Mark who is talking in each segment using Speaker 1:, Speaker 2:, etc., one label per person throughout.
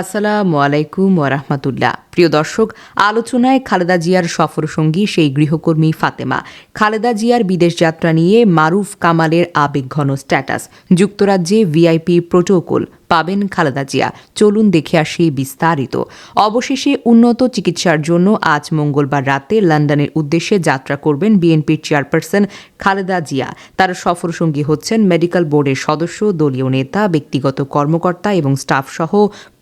Speaker 1: আসসালামু আলাইকুম ওরহমতুল্লাহ প্রিয় দর্শক, আলোচনায় খালেদা জিয়ার সফর সঙ্গী সেই গৃহকর্মী ফাতেমা। খালেদা জিয়ার বিদেশ যাত্রা নিয়ে মারুফ কামালের আবেগঘন স্ট্যাটাস। যুক্তরাজ্যে ভিআইপি প্রোটোকল পাবেন খালেদা জিয়া। চলুন দেখে আসি বিস্তারিত। অবশেষে উন্নত চিকিৎসার জন্য আজ মঙ্গলবার রাতে লন্ডনের উদ্দেশ্যে যাত্রা করবেন বিএনপির চেয়ারপারসন খালেদা জিয়া। তার সফরসঙ্গী হচ্ছেন মেডিকেল বোর্ডের সদস্য, দলীয় নেতা, ব্যক্তিগত কর্মকর্তা এবং স্টাফ সহ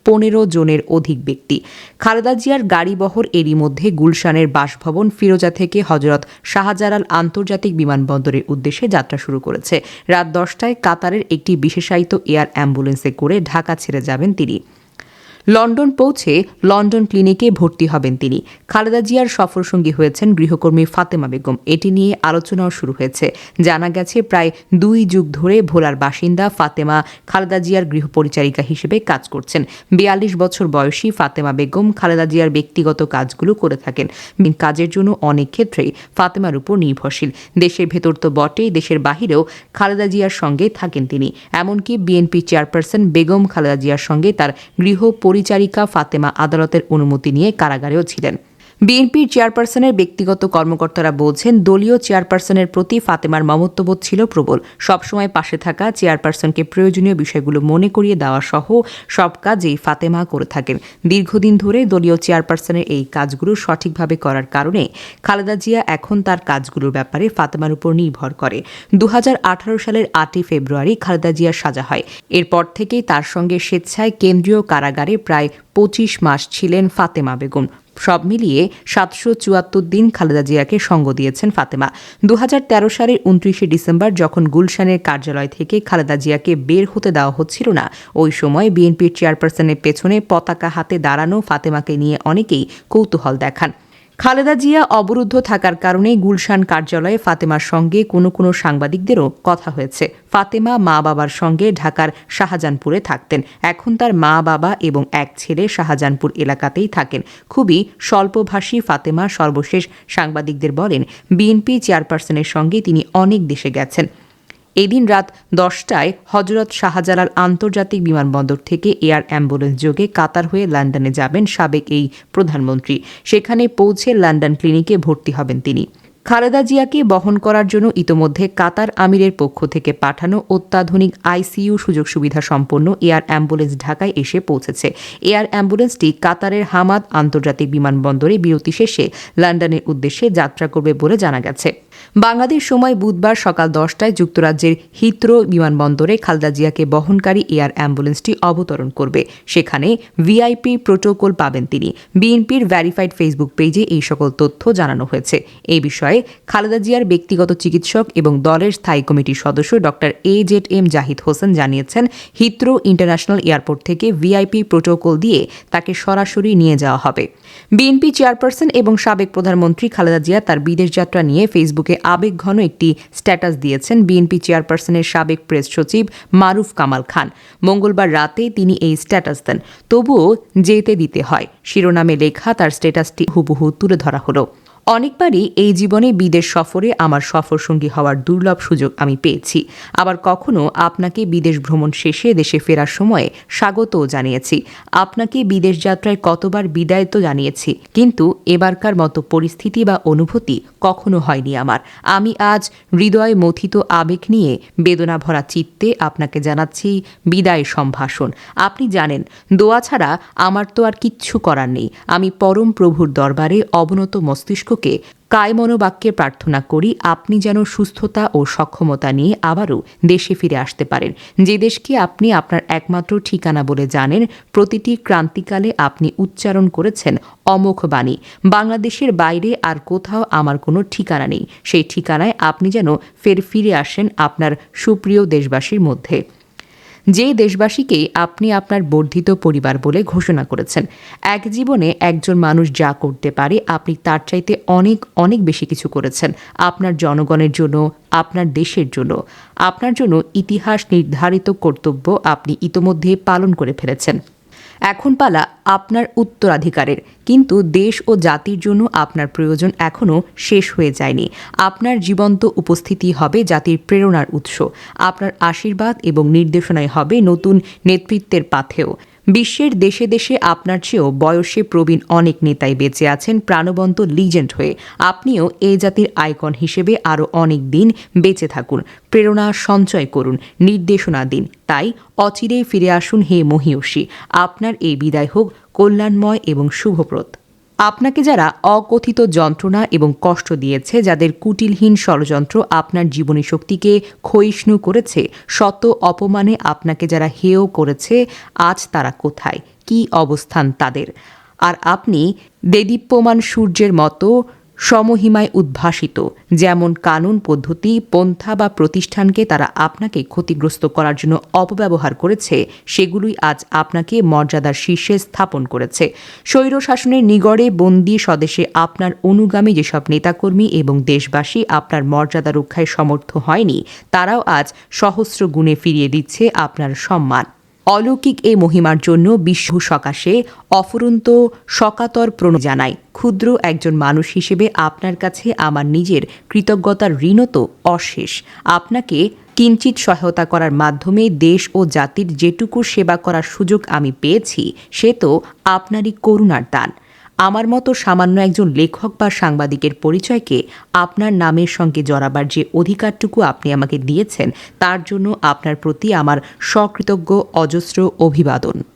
Speaker 1: পনেরো জনের অধিক ব্যক্তি। খালেদা জিয়ার গাড়িবহর এরই মধ্যে গুলশানের বাসভবন ফিরোজা থেকে হজরত শাহজালাল আন্তর্জাতিক বিমানবন্দরের উদ্দেশ্যে যাত্রা শুরু করেছে। রাত দশটায় কাতারের একটি বিশেষায়িত এয়ার অ্যাম্বুলেন্সে করে ঢাকা ছেড়ে যাবেন তিনি। লন্ডন পৌঁছে লন্ডন ক্লিনিকে ভর্তি হবেন তিনি। খালেদা জিয়ার সফরসঙ্গী হয়েছেন গৃহকর্মী ফাতেমা বেগম। এটি নিয়ে আলোচনাও শুরু হয়েছে। জানা গেছে, প্রায় দুই যুগ ধরে ভোলার বাসিন্দা ফাতেমা খালেদা জিয়ার গৃহপরিচারিকা হিসেবে কাজ করছেন। বিয়াল্লিশ বছর বয়সী ফাতেমা বেগম খালেদা জিয়ার ব্যক্তিগত কাজগুলো করে থাকেন। কাজের জন্য অনেক ক্ষেত্রেই ফাতেমার উপর নির্ভরশীল। দেশের ভেতর তো বটেই, দেশের বাহিরেও খালেদা জিয়ার সঙ্গে থাকেন তিনি। এমনকি বিএনপি চেয়ারপারসন বেগম খালেদা জিয়ার সঙ্গে তার গৃহ পরিচারিকা ফাতেমা আদালতের অনুমতি নিয়ে কারাগারেও ছিলেন। বিএনপির চেয়ারপারসনের ব্যক্তিগত কর্মকর্তারা বলছেন, দলীয় চেয়ারপারসনের প্রতি ফাতেমার মমত্ববোধ ছিল প্রবল। সবসময় পাশে থাকা চেয়ারপারসনকে প্রয়োজনীয় বিষয়গুলো মনে করিয়ে দেওয়া সহ সব কাজেই ফাতেমা করে থাকেন। দীর্ঘদিন ধরে দলীয় চেয়ারপারসনের এই কাজগুলো সঠিকভাবে করার কারণে খালেদা জিয়া এখন তার কাজগুলোর ব্যাপারে ফাতেমার উপর নির্ভর করে। দু হাজার আঠারো সালের আটই ফেব্রুয়ারি খালেদা জিয়ার সাজা হয়। এরপর থেকেই তার সঙ্গে স্বেচ্ছায় কেন্দ্রীয় কারাগারে প্রায় পঁচিশ মাস ছিলেন ফাতেমা বেগম। সব মিলিয়ে সাতশো চুয়াত্তর দিন খালেদা জিয়াকে সঙ্গ দিয়েছেন ফাতেমা। দু হাজার তেরো সালের উনত্রিশে ডিসেম্বর যখন গুলশানের কার্যালয় থেকে খালেদা জিয়াকে বের হতে দেওয়া হচ্ছিল না, ওই সময় বিএনপির চেয়ারপারসনের পেছনে পতাকা হাতে দাঁড়ানো ফাতেমাকে নিয়ে অনেকেই কৌতূহল দেখান। খালেদা জিয়া অবরুদ্ধ থাকার কারণে গুলশান কার্যালয়ে ফাতেমার সঙ্গে কোনো কোনো সাংবাদিকদেরও কথা হয়েছে। ফাতেমা মা বাবার সঙ্গে ঢাকার শাহজাহানপুরে থাকতেন। এখন তার মা বাবা এবং এক ছেলে শাহজাহানপুর এলাকাতেই থাকেন। খুবই স্বল্পভাষী ফাতেমা সর্বশেষ সাংবাদিকদের বলেন, বিএনপি চেয়ারপারসনের সঙ্গে তিনি অনেক দেশে গেছেন। এদিন রাত দশটায় হজরত শাহজালাল আন্তর্জাতিক বিমানবন্দর থেকে এয়ার অ্যাম্বুলেন্স যোগে কাতার হয়ে লন্ডনে যাবেন সাবেক এই প্রধানমন্ত্রী। সেখানে পৌঁছে লন্ডন ক্লিনিকে ভর্তি হবেন তিনি। খালেদা জিয়াকে বহন করার জন্য ইতোমধ্যে কাতার আমিরের পক্ষ থেকে পাঠানো অত্যাধুনিক আইসিইউ সুযোগ সুবিধা সম্পন্ন এয়ার অ্যাম্বুলেন্স ঢাকায় এসে পৌঁছেছে। এয়ার অ্যাম্বুলেন্সটি কাতারের হামাদ আন্তর্জাতিক বিমানবন্দরে বিরতি শেষে লন্ডনের উদ্দেশ্যে যাত্রা করবে বলে জানা গেছে। বাংলাদেশ সময় বুধবার সকাল দশটায় যুক্তরাজ্যের হিত্রো বিমানবন্দরে খালদা জিয়াকে বহনকারী এয়ার অ্যাম্বুলেন্সটি অবতরণ করবে। সেখানে ভিআইপি প্রোটোকল পাবেন তিনি। বিএনপির ভ্যারিফাইড ফেসবুক পেজে এই সকল তথ্য জানানো হয়েছে। এই বিষয়ে খালেদা জিয়ার ব্যক্তিগত চিকিৎসক এবং দলের স্থায়ী কমিটির সদস্য doctor A Z M Zahid Hossain জানিয়েছেন হিত্রো ইন্টারন্যাশনাল এয়ারপোর্ট থেকে ভিআইপি প্রোটোকল দিয়ে তাকে সরাসরি নিয়ে যাওয়া হবে। বিএনপি চেয়ারপারসন এবং সাবেক প্রধানমন্ত্রী খালেদা জিয়া তার বিদেশ যাত্রা নিয়ে ফেসবুকে আবেগঘন একটি স্ট্যাটাস দিয়েছেন বিএনপি চেয়ারপারসনের সাবেক প্রেস সচিব মারুফ কামাল খান। মঙ্গলবার রাতে তিনি এই স্ট্যাটাস দেন। তবুও যেতে দিতে হয়। শিরোনামে লেখা তার স্ট্যাটাসটি হুবহু তুলে ধরা হলো। অনেকবারই এই জীবনে বিদেশ সফরে আমার সফরসঙ্গী হওয়ার দুর্লভ সুযোগ আমি পেয়েছি। আবার কখনো আপনাকে বিদেশ ভ্রমণ শেষে দেশে ফেরার সময়ে স্বাগতও জানিয়েছি। আপনাকে বিদেশ যাত্রায় কতবার বিদায় তো জানিয়েছি, কিন্তু এবারকার মতো পরিস্থিতি বা অনুভূতি কখনো হয়নি আমার। আমি আজ হৃদয় মথিত আবেগ নিয়ে বেদনা ভরা চিত্তে আপনাকে জানাচ্ছি বিদায় সম্ভাষণ। আপনি জানেন, দোয়া ছাড়া আমার তো আর কিচ্ছু করার নেই। আমি পরম প্রভুর দরবারে অবনত মস্তিষ্ক মস্তিষ্ককে কায় মনোবাক্যে প্রার্থনা করি, আপনি যেন সুস্থতা ও সক্ষমতা নিয়ে আবারও দেশে ফিরে আসতে পারেন। যে দেশকে আপনি আপনার একমাত্র ঠিকানা বলে জানেন, প্রতিটি ক্রান্তিকালে আপনি উচ্চারণ করেছেন অমোঘ বাণী। বাংলাদেশের বাইরে আর কোথাও আমার কোনো ঠিকানা নেই। সেই ঠিকানায় আপনি যেন ফের ফিরে আসেন আপনার সুপ্রিয় দেশবাসীর মধ্যে। যে দেশবাসীকেই আপনি আপনার বর্ধিত পরিবার বলে ঘোষণা করেছেন, এক জীবনে একজন মানুষ যা করতে পারে, আপনি তার চাইতে অনেক অনেক বেশি কিছু করেছেন। আপনার জনগণের জন্য, আপনার দেশের জন্য। আপনার জন্য ইতিহাস নির্ধারিত কর্তব্য আপনি ইতোমধ্যে পালন করে ফেলেছেন। এখন পালা আপনার উত্তরাধিকারের। কিন্তু দেশ ও জাতির জন্য আপনার প্রয়োজন এখনও শেষ হয়ে যায়নি। আপনার জীবন্ত উপস্থিতি হবে জাতির প্রেরণার উৎস। আপনার আশীর্বাদ এবং নির্দেশনায় হবে নতুন নেতৃত্বের পাথেও বিশ্বের দেশে দেশে আপনার চেয়েও বয়সে প্রবীণ অনেক নেতাই বেঁচে আছেন প্রাণবন্ত লিজেন্ড হয়ে। আপনিও এ জাতির আইকন হিসেবে আরও অনেক দিন বেঁচে থাকুন। প্রেরণা সঞ্চয় করুন, নির্দেশনা দিন। তাই অচিরেই ফিরে আসুন হে মহিয়সী। আপনার এই বিদায় হোক, কল্যাণময় এবং শুভপ্রদ আপনাকে যারা অকথিত যন্ত্রণা এবং কষ্ট দিয়েছে, যাদের কুটিলহীন ষড়যন্ত্র আপনার জীবনী শক্তিকে ক্ষয়িষ্ণু করেছে শত অপমানে আপনাকে যারা হেয় করেছে, আজ তারা কোথায়? কি অবস্থান তাদের? আর আপনি দেদীপ্যমান সূর্যের মতো সমহিমায় উদ্ভাসিত, যেমন কানুন পদ্ধতি, পন্থা বা প্রতিষ্ঠানকে তারা আপনাকে ক্ষতিগ্রস্ত করার জন্য অপব্যবহার করেছে, সেগুলোই আজ আপনাকে মর্যাদার শীর্ষে স্থাপন করেছে। স্বৈর শাসনের নিগড়ে বন্দি স্বদেশে আপনার অনুগামী যেসব নেতাকর্মী এবং দেশবাসী আপনার মর্যাদা রক্ষায় সমর্থ হয়নি, তারাও আজ সহস্র গুণে ফিরিয়ে দিচ্ছে আপনার সম্মান। অলৌকিক এই মহিমার জন্য বিশ্ব সকাশে অফুরন্ত সকাতর প্রণ জানায় ক্ষুদ্র একজন মানুষ হিসেবে আপনার কাছে আমার নিজের কৃতজ্ঞতার ঋণও তো অশেষ। আপনাকে কিঞ্চিত সহায়তা করার মাধ্যমে দেশ ও জাতির যেটুকু সেবা করার সুযোগ আমি পেয়েছি, সে তো আপনারই করুণার দান। আমার মতো সামান্য একজন লেখক বা সাংবাদিকের পরিচয়কে আপনার নামের সঙ্গে জড়াবার যে অধিকারটুকু আপনি আমাকে দিয়েছেন, তার জন্য আপনার প্রতি আমার সকৃতজ্ঞ অজস্র অভিবাদন।